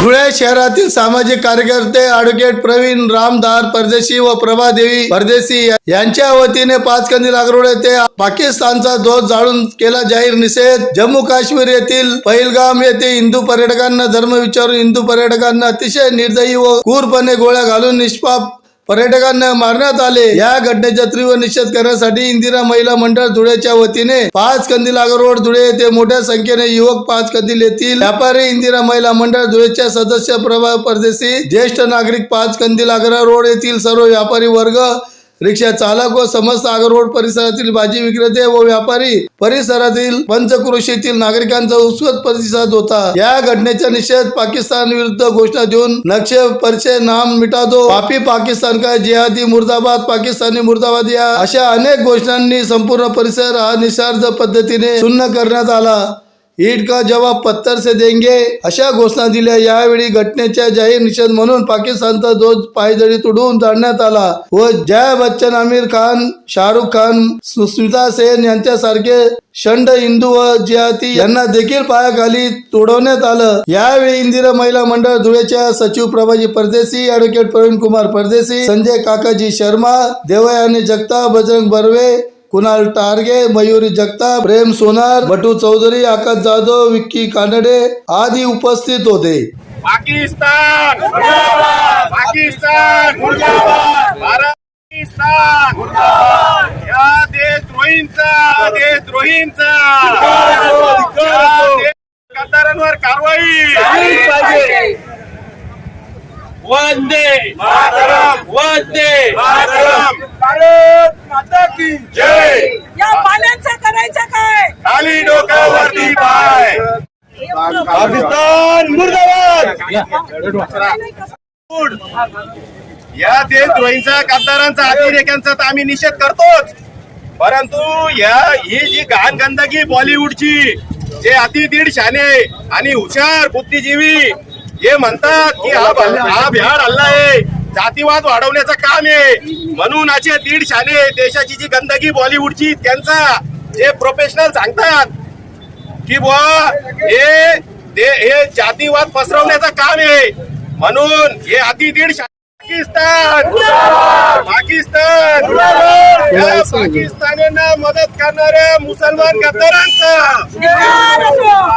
धुळे शहरातील सामाजिक कार्यकर्ते ऍडव्होकेट प्रवीण रामदार परदेशी व प्रभादेवी परदेशी यांच्या वतीने पाच कंदील आगरोड येथे पाकिस्तानचा ध्वज जाळून केला जाहीर निषेध. जम्मू काश्मीर येथील पहिलगाम येथे हिंदू पर्यटकांना धर्म विचारून हिंदू पर्यटकांना अतिशय निर्दयी व क्रूरपणे गोळ्या घालून निष्पाप पर्यटकांना मारण्यात आले. या घटनेचा तीव्र निषेध करण्यासाठी इंदिरा महिला मंडळ धुळेच्या वतीने पाच कंदील रोड धुळे येथे मोठ्या संख्येने युवक पाच कंदील येथील व्यापारी इंदिरा महिला मंडळ धुळेच्या सदस्य प्रभा परदेशी ज्येष्ठ नागरिक पाच कंदील आग्रा रोड येथील सर्व व्यापारी वर्ग रिक्षा चालक व समस्त आगरवड परिसरातील भाजी विक्रेते व व्यापारी परिसरातील पंचक्रोशीतील नागरिकांचा उत्स्फूर्त प्रतिसाद होता. या घटनेचा निषेध पाकिस्तान विरुद्ध घोषणा देऊन नक्षे परिचय नाम मिटा दो पापी पाकिस्तान का जिहादी मुर्दाबाद पाकिस्तानी मुर्दाबाद या अशा अनेक घोषणांनी संपूर्ण परिसर हा निसर्ग पद्धतीने सुन्न करण्यात आला. ईद का जवाब पत्थर से देंगे? अशा घोषणा दिल्या. यावेळी घटनेच्या जाहीर निषेध म्हणून पाकिस्तानचा ध्वज पायदळी तुडवून जाणण्यात आला व जया बच्चन आमिर खान शाहरुख खान सुस्मिता सेन यांच्यासारखे शंड हिंदू व जिहाती यांना देखील पायाखाली तोडवण्यात आलं. यावेळी इंदिरा महिला मंडळ धुळेच्या सचिव प्रभाजी परदेशी ऍडव्होकेट प्रवीण कुमार परदेशी संजय काकाजी शर्मा देवयानी जगताप बजरंग बर्वे कुणाल टारगे मयुरी जगताप प्रेम सोनार बटू चौधरी आकाश जाधव विक्की कानडे आदी उपस्थित होते. पाकिस्तान! पाकिस्तान! भारत पाकिस्तान! या देशद्रोहींचा देशद्रोहींचा! कारवाई! वंदे मातरम! वंदे मातरम! भारत माता की जय. या पाण्याचं करायचं काय? खाली डोक्यावरती पाय. पाकिस्तान मुर्दाबाद. या देशद्रोहींचा गद्दारांचा अतिरेक्यांचा तर आम्ही निषेध करतोच. परंतु या ही जी घाण गंदगी बॉलिवूडची जे अति दीड शाने आणि हुशार बुद्धिजीवी हे म्हणतात की हा हा बिहार हल्ला आहे. जातीवाद वाढवण्याचं काम आहे. म्हणून असे दीड शाने देशाची जी गंदगी बॉलिवूडची त्यांचा जे प्रोफेशनल सांगतात की बुवा हे हे जातीवाद पसरवण्याचं काम आहे. म्हणून हे अति दीड पाकिस्तान! पाकिस्तान! या पाकिस्तानींना मदत करणाऱ्या मुसलमान गद्दारांचा!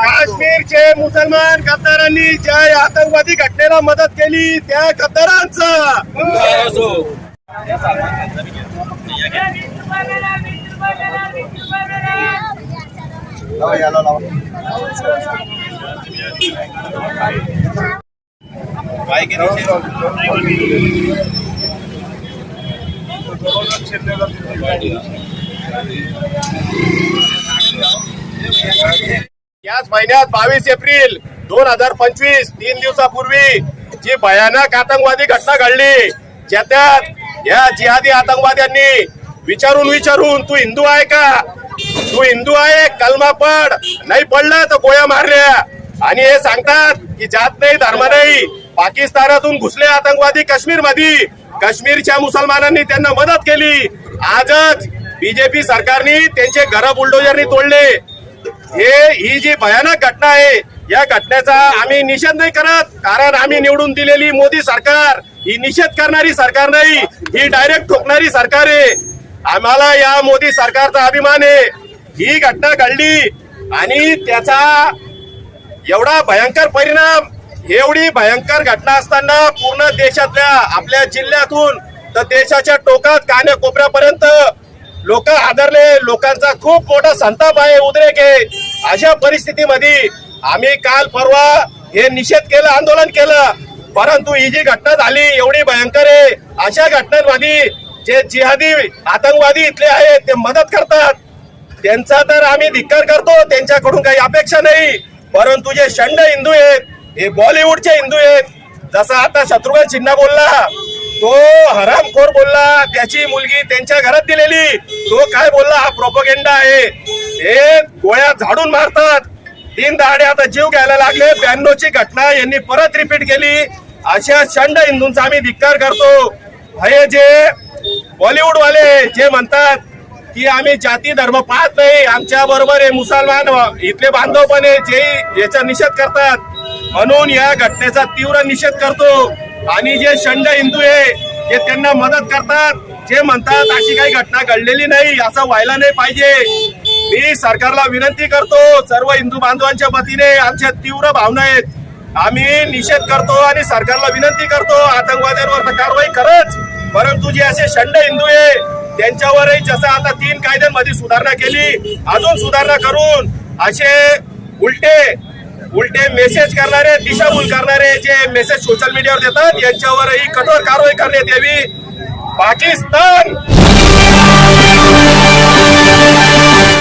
काश्मीरचे मुसलमान गद्दारांनी ज्या आतंकवादी घटनेला मदत केली त्या गद्दारांचा! याच महिन्यात बावीस एप्रिल दोन हजार पंचवीस तीन दिवसापूर्वी जी भयानक आतंकवादी घटना घडली ज्यात या जिहादी आतंकवाद्यांनी विचारून विचारून तू हिंदू आहे का? तू हिंदू आहे? कलमा पड. नाही पडला तर गोळ्या मारल्या आणि हे सांगतात की जात नाही धर्म नाही. पाकिस्तानातून घुसले आतंकवादी काश्मीरमध्ये काश्मीरच्या मुसलमानांनी त्यांना मदत केली. आजच बीजेपी सरकारने त्यांचे घर बुलडोजरनी तोडले. हे ही जी भयानक घटना आहे या घटनेचा आम्ही निषेध नाही करत कारण आम्ही निवडून दिलेली मोदी सरकार ही निषेध करणारी सरकार नाही ही डायरेक्ट ठोकणारी सरकार आहे. आम्हाला या मोदी सरकारचा अभिमान आहे. ही घटना घडली आणि त्याचा एवढा भयंकर परिणाम एवढी भयंकर घटना असताना पूर्ण देशातल्या आपल्या जिल्ह्यातून तर देशाच्या टोकात कान्याकोपऱ्यापर्यंत लोक आदरले लोकांचा खूप मोठा संताप आहे उद्रेक आहे. अशा परिस्थितीमध्ये आम्ही काल परवा हे निषेध केलं आंदोलन केलं. परंतु ही जी घटना झाली एवढी भयंकर आहे. अशा घटनांमध्ये जे जिहादी आतंकवादी इथले आहेत ते मदत करतात. त्यांचा तर आम्ही धिक्कार करतो त्यांच्याकडून काही अपेक्षा नाही. परंतु जे षंड हिंदू आहेत हे बॉलिवूडचे हिंदू आहेत. जसा आता शत्रुघ्न सिन्हा बोलला तो हरामखोर बोलला त्याची मुलगी त्यांच्या घरात दिलेली. तो काय बोलला? हा प्रोपोगेंडा आहे. हे गोळ्या झाडून मारतात. तीन दहाडे आता जीव घ्यायला लागले. ब्याण्णव ची घटना यांनी परत रिपीट केली. अशा शंड हिंदूंचा आम्ही धिक्कार करतो. हे जे बॉलिवूड वाले जे म्हणतात की आम्ही जाती धर्म पाहत नाही आमच्या बरोबर हे मुसलमान इथले बांधव पण आहे जे याचा निषेध करतात. म्हणून या घटनेचा तीव्र निषेध करतो. आणि जे शंड हिंदू आहे जे त्यांना मदत करतात जे म्हणतात अशी काही घटना घडलेली नाही असं व्हायला नाही पाहिजे. मी सरकारला विनंती करतो सर्व हिंदू बांधवांच्या वतीने आमच्या तीव्र भावना आहेत. आम्ही निषेध करतो आणि सरकारला विनंती करतो आतंकवाद्यांवर तर कारवाई खरंच परंतु जे असे शंड हिंदू आहे त्यांच्यावरही जसं आता तीन कायद्यांमध्ये सुधारणा केली अजून सुधारणा करून असे उलटे उलटे मेसेज करणारे दिशाभूल करणारे जे मेसेज सोशल मीडियावर देतात यांच्यावरही कठोर कारवाई करण्यात यावी. पाकिस्तान!